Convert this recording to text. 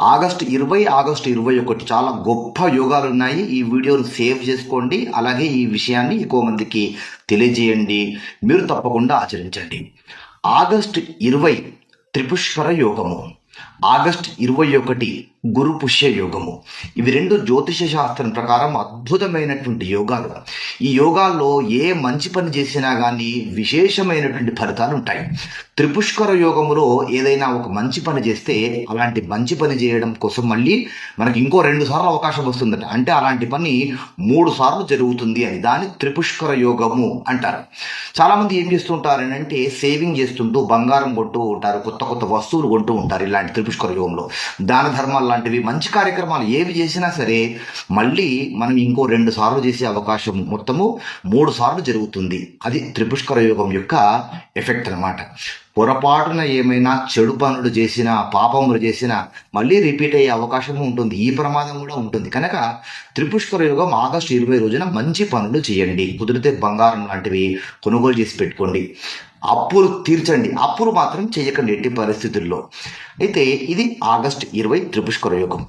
August ఇరవై August ఇరవై ఒకటి చాలా గొప్ప యోగాలు ఉన్నాయి. ఈ వీడియోను సేవ్ చేసుకోండి. అలాగే ఈ విషయాన్ని ఎక్కువ మందికి తెలియజేయండి. మీరు తప్పకుండా ఆచరించండి. ఆగస్టు ఇరవై త్రిపుష్వర యోగము. ఆగస్ట్ ఇరవై ఒకటి గురు పుష్య యోగము. ఇవి రెండు జ్యోతిష శాస్త్రం ప్రకారం అద్భుతమైనటువంటి యోగాలు. ఈ యోగాల్లో ఏ మంచి పని చేసినా కానీ విశేషమైనటువంటి ఫలితాలు ఉంటాయి. త్రిపుష్కర యోగములో ఏదైనా ఒక మంచి పని చేస్తే అలాంటి మంచి పని చేయడం కోసం మళ్ళీ మనకి ఇంకో రెండు సార్లు అవకాశం వస్తుందట. అంటే అలాంటి పని మూడు సార్లు జరుగుతుంది అని దాన్ని త్రిపుష్కర యోగము అంటారు. చాలామంది ఏం చేస్తుంటారు అంటే సేవింగ్ చేస్తుంటూ బంగారం కొంటూ ఉంటారు కొత్త కొత్త వస్తువులు కొంటూ ఉంటారు ఇలాంటి పుష్కర యోగంలో దాన ధర్మాలు లాంటివి మంచి కార్యక్రమాలు ఏవి చేసినా సరే మళ్ళీ మనం ఇంకో రెండు సార్లు చేసే అవకాశం మొత్తము మూడు సార్లు జరుగుతుంది. అది త్రిపుష్కర యోగం యొక్క ఎఫెక్ట్ అన్నమాట. పొరపాటున ఏమైనా చెడు పనులు చేసినా పాపములు చేసినా మళ్ళీ రిపీట్ అయ్యే అవకాశం ఉంటుంది. ఈ ప్రమాదం కూడా ఉంటుంది. కనుక త్రిపుష్కర యోగం ఆగస్టు ఇరవై రోజున మంచి పనులు చేయండి. కుదిరితే బంగారం లాంటివి కొనుగోలు చేసి పెట్టుకోండి. అప్పులు తీర్చండి. అప్పులు మాత్రం చేయకండి ఎట్టి పరిస్థితుల్లో. అయితే ఇది ఆగస్ట్ ఇరవై త్రిపుష్కర యోగం.